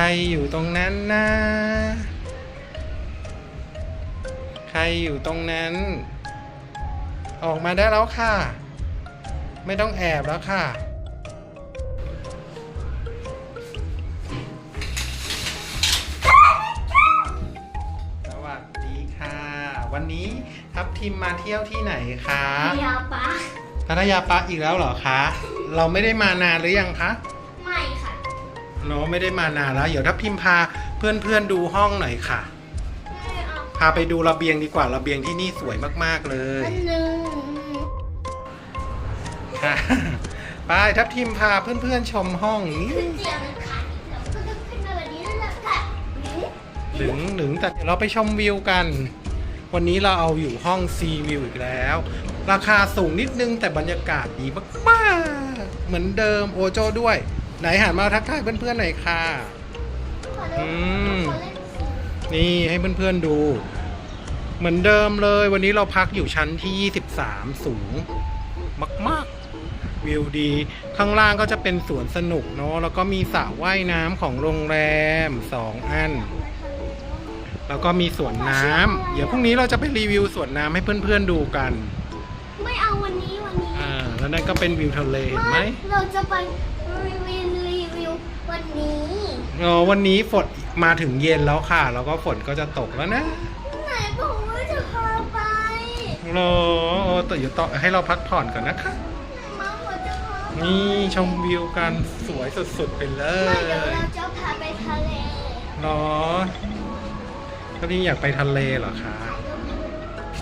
ใครอยู่ตรงนั้นนะ ใครอยู่ตรงนั้น ออกมาได้แล้วค่ะ ไม่ต้องแอบแล้วค่ะ สวัสดีค่ะ วันนี้ทัพทีมมาเที่ยวที่ไหนคะยาปะพัทยาปักอีกแล้วเหรอคะ เราไม่ได้มานานหรือยังคะ เนาะไม่ได้มานานแล้ว เดี๋ยวทัพทีมพาเพื่อนๆดูห้องหน่อยค่ะไม่เอาพาไปดูระเบียงดีกว่าระเบียงที่นี่สวยมากๆเลยอันหนึ่งค่ะไปทัพทีมพาเพื่อนๆชมห้องนี้ขึ้นเตียงค่ะแล้วก็จะขึ้นมาแบบนี้แล้วล่ะค่ะหนึ่งหนึ่งแต่เดี๋ยวเราไปชมวิวกัน วันนี้เราเอาอยู่ห้องซีวิวอีกแล้ว ราคาสูงนิดนึงแต่บรรยากาศดีมากๆ เหมือนเดิมโอโจด้วย ไหนหันมาทักทายเพื่อนๆหน่อยค่ะขอเล่นอืมขอเล่นสินี่ให้เพื่อนๆดู เหมือนเดิมเลย วันนี้เราพักอยู่ชั้นที่ 23 สูง มาก ๆ วิวดี ข้างล่างก็จะเป็นสวนสนุกเนาะแล้วก็มีสระว่ายน้ำของโรงแรม2อัน แล้วก็มีสวนน้ำเดี๋ยวพรุ่งนี้เราจะไปรีวิวสวนน้ำให้เพื่อนๆดูกัน ไม่เอาวันนี้วันนี้ อ่า แล้วนั่นก็เป็นวิวทะเลเห็นไหมเราจะไปรีวิวรี วิววันนี้อ๋อวันนี้ฝนมาถึงเย็นแล้วค่ะ แล้วก็ฝนก็จะตกแล้วนะไหนบอกว่าจะพาไปโอ้แต่อยู่ต่อให้เราพักผ่อนก่อนนะคะ มาหัวจะพาไปนี่ชมวิวกันสวยสุดๆไปเลไม่เดี๋ยวยเราจะพาไปทะเลเนาะก็นี่อยากไปทะเลเหรอคะ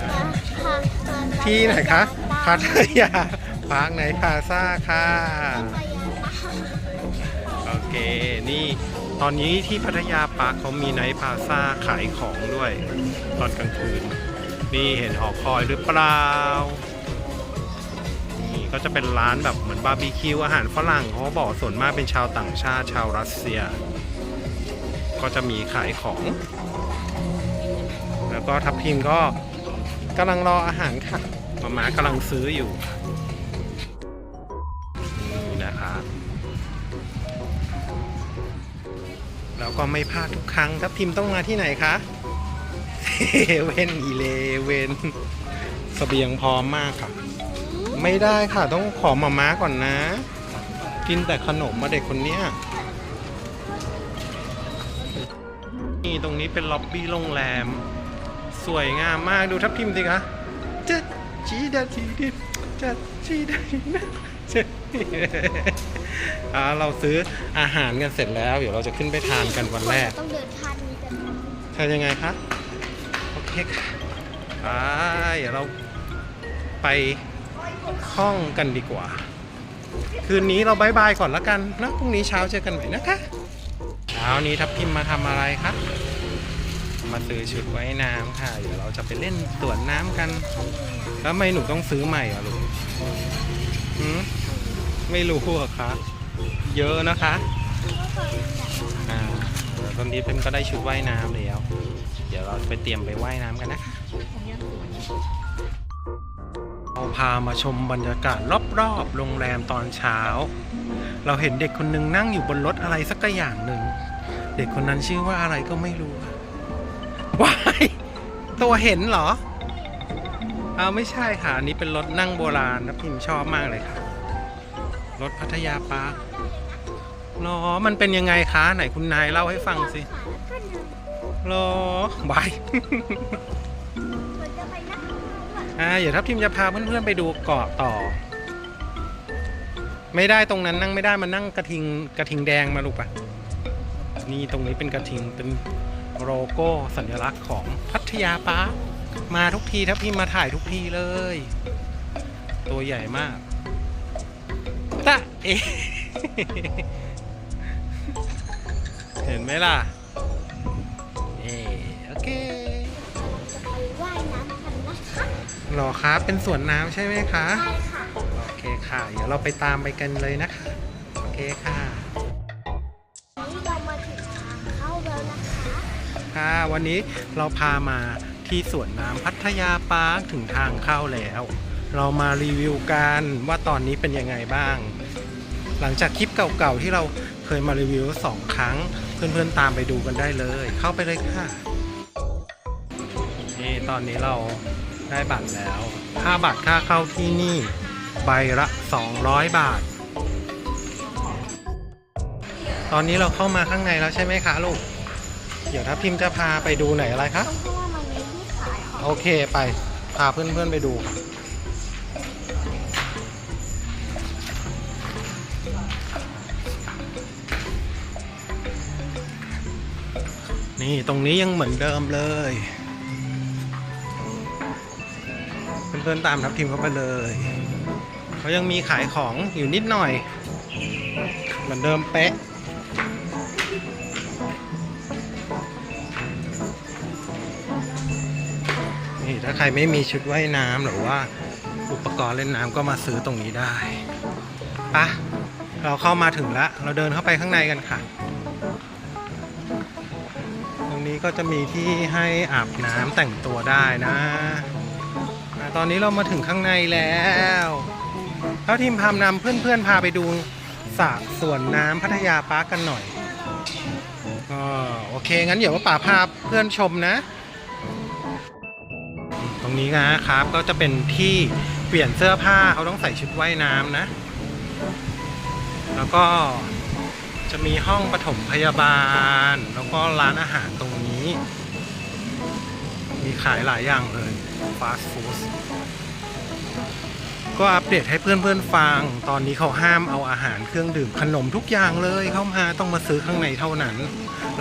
มาพามาที่ไหนคะพัทยาปาร์คไหนพาซ่าค่ะพัทยาปะโอเค นี่ตอนนี้ที่พัทยาปาร์คเขามีไนท์พาซ่าขายของด้วย ตอนกลางคืน นี่เห็นหอคอยหรือเปล่า นี่ก็จะเป็นร้านแบบเหมือนบาร์บีคิวอาหารฝรั่งเขาบอกส่วนมากเป็นชาวต่างชาติชาวรัสเซีย ก็จะมีขายของ แล้วก็ทัพทีมก็กำลังรออาหารค่ะมาม่ากำลังซื้ออยู่ แล้วก็ไม่พลาดทุกครั้งทัพทีมต้องมาที่ไหนคะเว่นอีเลเวนสเบียงพร้อมมากค่ะ ไม่ได้ค่ะต้องขอมาม้าก่อนนะ กินแต่ขนมมาเด็กคนเนี้ยนี่ตรงนี้เป็นล็อบบี้โรงแรม สวยงามมากดูทับทิมสิคะจะจีดาจีดิจะจีดาจีดา อ่าเราซื้ออาหารกันเสร็จแล้ว เดี๋ยวเราจะขึ้นไปทานกันวันแรก ต้องเดินทางนี้กันทำยังไงคะโอเคค่ะไปเดี๋ยวเราไปห้องกันดีกว่า คืนนี้เราบายบายก่อนละกันนะพรุ่งนี้เช้าเจอกันใหม่นะคะเช้านี้ทับทิมมาทำอะไรคะมาซื้อชุดว่ายน้ำค่ะ เดี๋ยวเราจะไปเล่นสวนน้ำกัน แล้วทำไมหนูต้องซื้อใหม่อะลูกหืม ไม่รู้เหรอคะ เยอะนะคะอ่าเดี๋ยวตอนนี้เพิ่นก็ได้ชุดว่ายน้ำแล้ว เดี๋ยวเราไปเตรียมไปว่ายน้ำกันนะคะเราพามาชมบรรยากาศรอบๆโรงแรมตอนเช้า เราเห็นเด็กคนหนึ่งนั่งอยู่บนรถอะไรสักอย่างหนึ่ง เด็กคนนั้นชื่อว่าอะไรก็ไม่รู้อะว้ายตัวเห็นเหรอ เอาไม่ใช่ค่ะอันนี้เป็นรถนั่งโบราณนะพิมชอบมากเลยค่ะ รถพัทยาปาร์คหรอ มันเป็นยังไงคะ ไหนคุณนายเล่าให้ฟังสิหรอบายเราจะไปนั่งข้างนอกด้วยอ่าเดี๋ยวทัพทีมจะพาเพื่อนๆไปดูเกาะต่อ ไม่ได้ตรงนั้นนั่งไม่ได้มานั่งกระทิงกระทิงแดงมาลูกปะนี่ตรงนี้เป็นกระทิงเป็นโลโก้สัญลักษณ์ของพัทยาปาร์คมาทุกทีทัพทีมมาถ่ายทุกทีเลย ตัวใหญ่มาก ตะเอะเห็นไหมล่ะเออโอเคจะไปว่ายน้ำกันนะคะหรอครับเป็นสวนน้ำใช่ไหมคะใช่ค่ะ โอเคค่ะ เดี๋ยวเราไปตามไปกันเลยนะคะ โอเคค่ะ นี่เรามาถึงทางเข้าแล้วนะคะค่ะ วันนี้เราพามาที่สวนน้ำพัทยาปาร์คถึงทางเข้าแล้ว เรามารีวิวกันว่าตอนนี้เป็นยังไงบ้าง หลังจากคลิปเก่าๆที่เราเคยมารีวิวสองครั้ง เพื่อนๆตามไปดูกันได้เลย เข้าไปเลยค่ะนี่ตอนนี้เราได้บัตรแล้วค่าบัตรค่าเข้าที่นี่ ใบละ 200 บาท ตอนนี้เราเข้ามาข้างในแล้วใช่ไหมคะลูก เดี๋ยวถ้าพิมพ์จะพาไปดูไหนอะไรคะตรงที่ว่ามันมีที่ขายของโอเคไป พาเพื่อนๆไปดูค่ะ นี่ตรงนี้ยังเหมือนเดิมเลย เพื่อนๆตามทับทีมเข้าไปเลยเขายังมีขายของอยู่นิดหน่อย เหมือนเดิมเป๊ะนี่ถ้าใครไม่มีชุดว่ายน้ำหรือว่าอุปกรณ์เล่นน้ำก็มาซื้อตรงนี้ได้ปะเราเข้ามาถึงแล้ว เราเดินเข้าไปข้างในกันค่ะ นี้ก็จะมีที่ให้อาบน้ำแต่งตัวได้นะ ตอนนี้เรามาถึงข้างในแล้วเท่าทีมพามนำเพื่อนๆพาไปดูสระส่วนน้ำพัทยาปาร์กกันหน่อยอ๋อโอเค งั้นเดี๋ยวว่าป่าพาเพื่อนชมนะ ตรงนี้นะครับก็จะเป็นที่เปลี่ยนเสื้อผ้าเขาต้องใส่ชุดว่ายน้ำนะ แล้วก็จะมีห้องปฐมพยาบาล แล้วก็ร้านอาหารตรง นี้ มีขายหลายอย่างเลยฟาสต์ฟู้ดก็อัปเดตให้เพื่อนๆฟัง ตอนนี้เขาห้ามเอาอาหารเครื่องดื่มขนมทุกอย่างเลยเข้ามาต้องมาซื้อข้างในเท่านั้น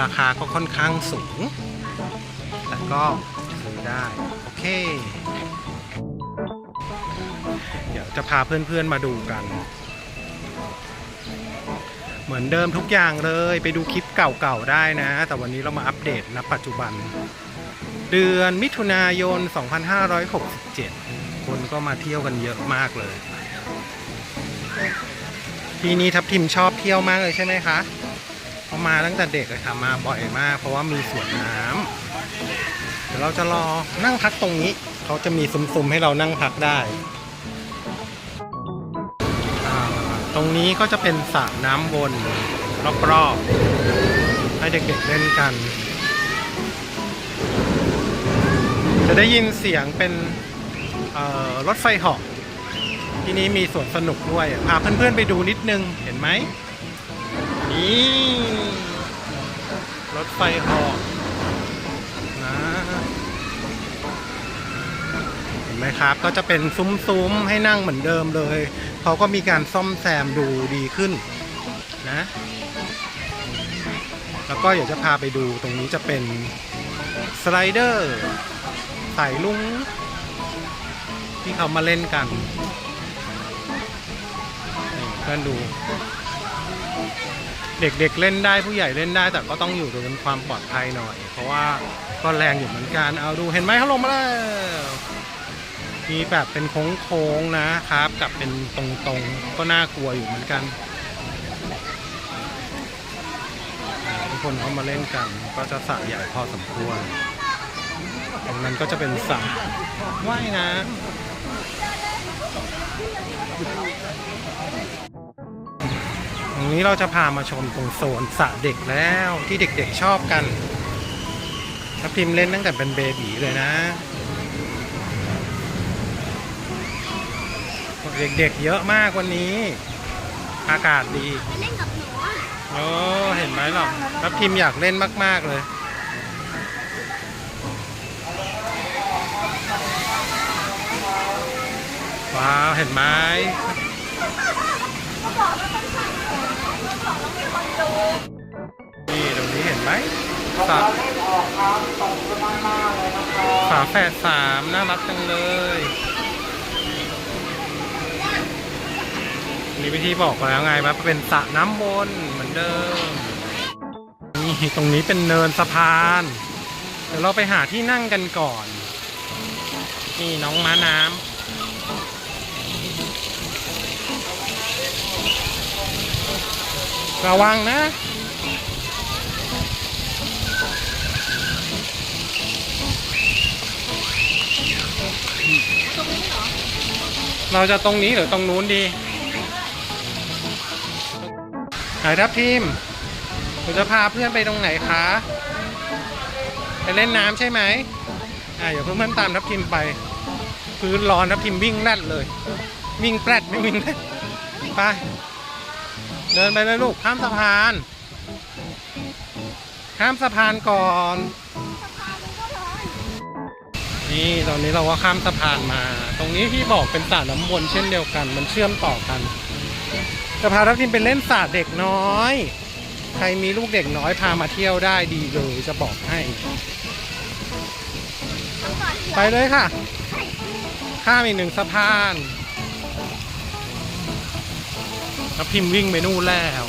ราคาก็ค่อนข้างสูง แต่ก็ซื้อได้ โอเค เดี๋ยวจะพาเพื่อนๆมาดูกัน เหมือนเดิมทุกอย่างเลย ไปดูคลิปเก่าๆได้นะ แต่วันนี้เรามาอัปเดตณปัจจุบัน เดือนมิถุนายน 2567 คนก็มาเที่ยวกันเยอะมากเลย ทีนี้ทับทิมชอบเที่ยวมากเลยใช่ไหมคะเขามาตั้งแต่เด็กเลยค่ะมาบ่อยมาก เพราะว่ามีสวนน้ำเดี๋ยวเราจะรอนั่งพักตรงนี้ เขาจะมีซุ้มๆให้เรานั่งพักได้ ตรงนี้ก็จะเป็นสระน้ำวนรอบๆ ให้เด็กๆเล่นกัน จะได้ยินเสียงเป็นรถไฟหาะที่นี้มีสวนสนุกด้วย พาเพื่อนๆไปดูนิดนึง เห็นไหม นี่ รถไฟหาะนะเห็นไหมครับ ก็จะเป็นซุ้มๆ ให้นั่งเหมือนเดิมเลย เขาก็มีการซ่อมแซมดูดีขึ้นนะ แล้วก็เดี๋ยวจะพาไปดูตรงนี้จะเป็นสไลเดอร์สายลุงที่เขามาเล่นกันเพื่อนดู เด็กๆเล่นได้ผู้ใหญ่เล่นได้ แต่ก็ต้องอยู่บนความปลอดภัยหน่อย เพราะว่าก็แรงอยู่เหมือนกันเอาดูเห็นไหมเขาลงมาแล้ว มีแบบเป็นโค้งๆนะครับ กับเป็นตรงๆ ก็น่ากลัวอยู่เหมือนกัน ทุกคนเขามาเล่นกันก็จะสระใหญ่พอสมควร ตรงนั้นก็จะเป็นสระว่ายน้ำตรงนี้เราจะพามาชมตรงโซนสระเด็กแล้วที่เด็กๆชอบกันทับทิมเล่นตั้งแต่เป็นเบบีเลยนะ เด็กๆเยอะมากวันนี้ อากาศดีไปเล่นกับหนูอะโอ้เห็นไหมหรอทับทิมอยากเล่นมาก ๆ เลยว้าวเห็นไหมนี่ตรงนี้เห็นไหมสาฝาแฝดสามน่ารักจังเลย มีวิธีบอกแล้วไงว่าเป็นสระน้ำวนเหมือนเดิม นี่ตรงนี้เป็นเนินสะพาน เดี๋ยวเราไปหาที่นั่งกันก่อน นี่น้องม้าน้ำระวังนะ เราจะตรงนี้หรือตรงนู้นดี ตหายทับทีมหนูจะพาเพื่อนไปตรงไหนคะ ไปเล่นน้ำใช่ไหมอ่าเดี๋ยวเพื่อนๆตามทับทิมไป พื้นร้อนทับทิมวิ่งแรดเลย วิ่งแปรดไม่วิ่งแรดไป เดินไปเลยลูก ข้ามสะพาน ข้ามสะพานก่อน นี่ตอนนี้เราก็ข้ามสะพานมา ตรงนี้ที่บอกเป็นสระน้ำวนเช่นเดียวกัน มันเชื่อมต่อกัน จะพาทัพทิมไปเล่นสาดเด็กน้อย ใครมีลูกเด็กน้อยพามาเที่ยวได้ดีเลยจะบอกให้ ไปเลยค่ะ ข้ามอีกหนึ่งสะพานทัพทิมวิ่งไปนู่นแล้ว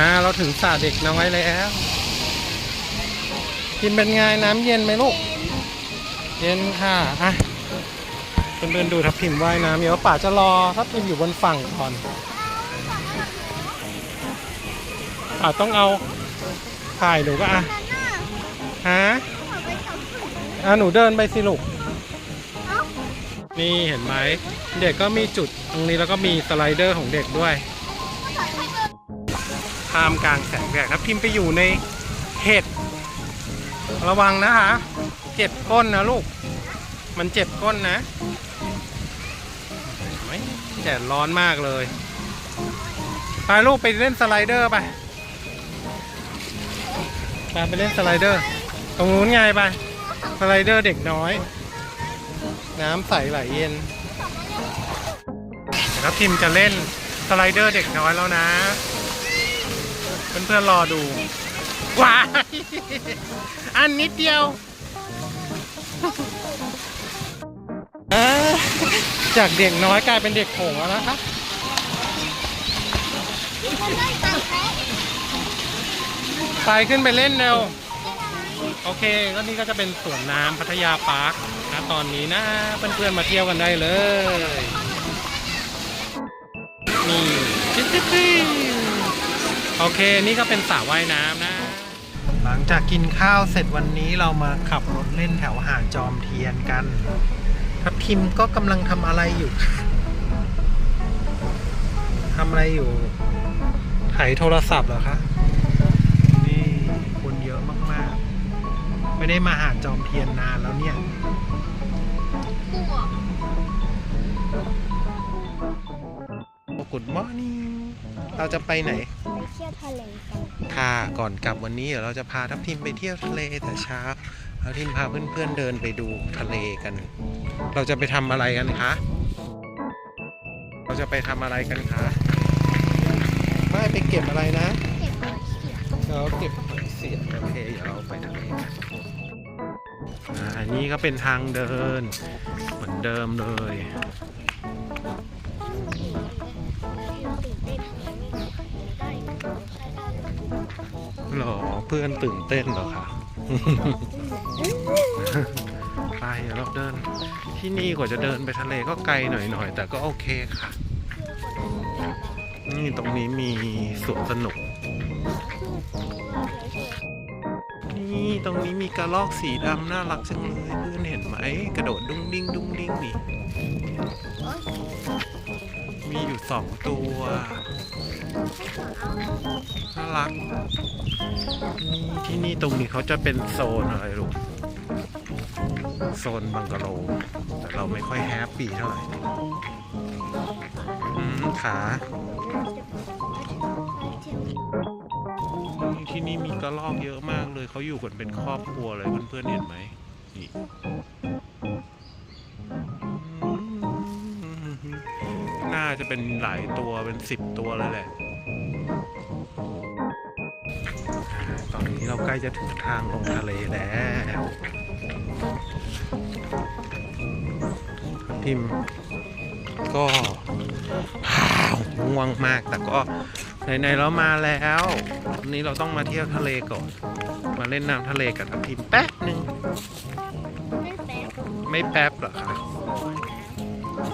อ่าเราถึงสระเด็กน้อยแล้ว กินเป็นไงน้ำเย็นไหมลูก เย็นค่ะ อะเพื่อนๆดูทับทิมว่ายน้ำเดี๋ยวป่าจะรอทับทิมอยู่บนฝั่งก่อนป่าต้องเอาถ่ายหนูก็อะฮะอะหนูเดินไปสิลูกนี่เห็นไหมเด็กก็มีจุดตรงนี้แล้วก็มีสไลเดอร์ของเด็กด้วย ท่ามกลางแสงแดดครับพิมพ์ไปอยู่ในเห็ด ระวังนะคะ เจ็บก้นนะลูก มันเจ็บก้นนะแดดร้อนมากเลย ไปลูกไปเล่นสไลเดอร์ไป ไปไปเล่นสไลเดอร์ ตรงนู้นไงไป สไลเดอร์เด็กน้อย น้ำใสไหลเย็นเดี๋ยวพิมจะเล่นสไลเดอร์เด็กน้อยแล้วนะ เพื่อนๆรอดูว้ายอันนิดเดียว จากเด็กน้อยกลายเป็นเด็กโขงแล้วนะคะไปขึ้นไปเล่นเร็ว โอเค ก็นี่ก็จะเป็นสวนน้ำพัทยาปาร์คนะตอนนี้นะ เพื่อนๆมาเที่ยวกันได้เลย นี่จิ๊ดจิ๊ดจิ๊ด โอเค นี่ก็เป็นสระว่ายน้ำนะ หลังจากกินข้าวเสร็จวันนี้เรามาขับรถเล่นแถวหาดจอมเทียนกันทับทิมก็กำลังทำอะไรอยู่คะทำอะไรอยู่ถ่ายโทรศัพท์เหรอคะ นี่คนเยอะมากๆ ไม่ได้มาหาดจอมเทียนนานแล้วเนี่ย Good morning เราจะไปไหน ไปเที่ยวทะเลกันค่ะก่อนกลับวันนี้เดี๋ยวเราจะพาทัพทิมไปเที่ยวทะเลแต่เช้าทัพทิมพาเพื่อนๆเดินไปดูทะเลกัน เราจะไปทำอะไรกันคะ เราจะไปทำอะไรกันคะไม่ไปเก็บอะไรนะ เก็บหอยเสียเราเก็บหอยเสียบโอเคเดี๋ยวเราไปทะเลกันอ่าอันนี้ก็เป็นทางเดิน เหมือนเดิมเลย หรอเพื่อนตื่นเต้นเหรอคะไปเดี๋ยวเราเดิน ที่นี่กว่าจะเดินไปทะเลก็ไกลหน่อยๆแต่ก็โอเคค่ะ นี่ตรงนี้มีสวนสนุก นี่ตรงนี้มีกระรอกสีดำน่ารักจังเลยเพื่อนเห็นไหมกระโดดดุ้งดิ้งดุ้งดิ้งนี่มีอยู่สองตัวน่ารัก ที่นี่ตรงนี้เขาจะเป็นโซนอะไรลูกโซนบังกะโล แต่เราไม่ค่อยแฮปปี้เท่าไหร่ขาที่นี่มีกระรอกเยอะมากเลย เขาอยู่กันเป็นครอบครัวเลยเพื่อนๆเห็นไหมนี่น่าจะเป็นหลายตัวเป็นสิบตัวเลยแหละ ล้จะถึงทางลงทะเลแล้วพิมก็ว้าวง่วงมากแต่ก็ไหนๆเรามาแล้ววันนี้เราต้องมาเที่ยวทะเลก่อน มาเล่นน้ำทะเลกับทัพทิมแป๊บหนึ่งไม่แป๊บไม่แป๊บหรอกคะ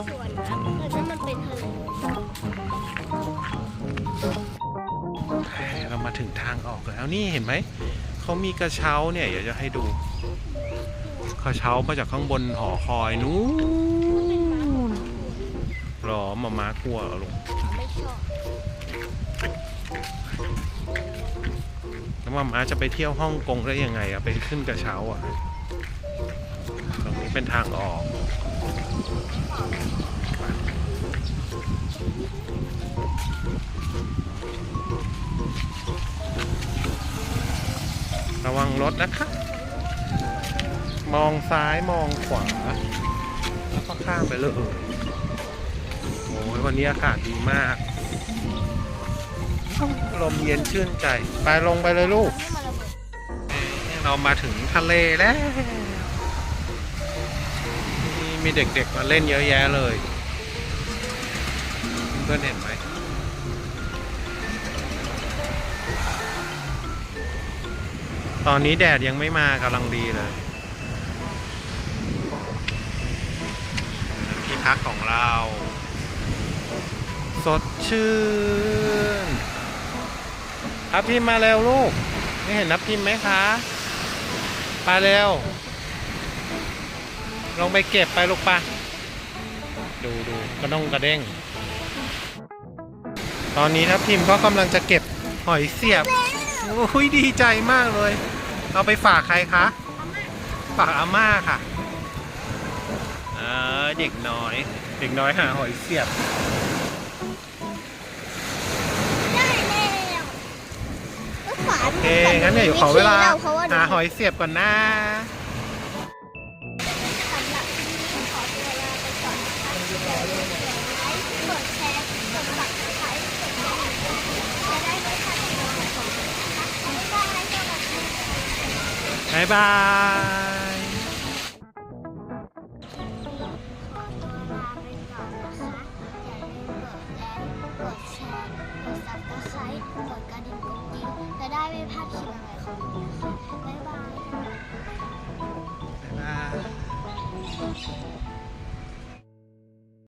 ส่วนนั้นคือถ้ามันเป็นทะเลเรามาถึงทางออกแล้วนี่เห็นไหม เขามีกระเช้าเนี่ยเดี๋ยวจะให้ดู กระเช้ามาจากข้างบนหอคอยนู้นหรอมามากลัวเหรอลุงแล้วมามาจะไปเที่ยวฮ่องกงได้ยังไงอะไปขึ้นกระเช้าอะตรงนี้เป็นทางออก ระวังรถนะคะ มองซ้ายมองขวา แล้วก็ข้ามไปเลยโอ้ยวันนี้อากาศดีมาก ลมเย็นชื่นใจ ไปลงไปเลยลูก เรามาถึงทะเลแล้ว มีเด็กๆมาเล่นเยอะแยะเลย เพื่อนเห็นไหม ตอนนี้แดดยังไม่มากำลังดีเลย ที่พักของเรา สดชื่นทับทิมมาเร็วลูกไม่เห็นนับทิมไหมคะไปเร็ว ลงไปเก็บไปลูกปะดูดูกระด้งกระเด้ง ตอนนี้ทับทิมก็กำลังจะเก็บหอยเสียบ โอ้ยดีใจมากเลย เอาไปฝากใครคะ ฝากอาม่าค่ะเออเด็กน้อย เด็กน้อยหาหอยเสียบ ได้แล้วรถขวาโอเค งั้นเดี๋ยวขอเวลาเพราะว่าหาหอยเสียบก่อนนะ สำหรับที่นี้ขอตัวลาไปก่อนนะคะอย่าลืมกดไลค์กดแชร์กดซับสไครต์กดกระดิ่งจะได้ไม่พลาดคลิปใหม่ของเรานะคะบ๊ายบายสวัสดีค่ะ บ๊ายบาย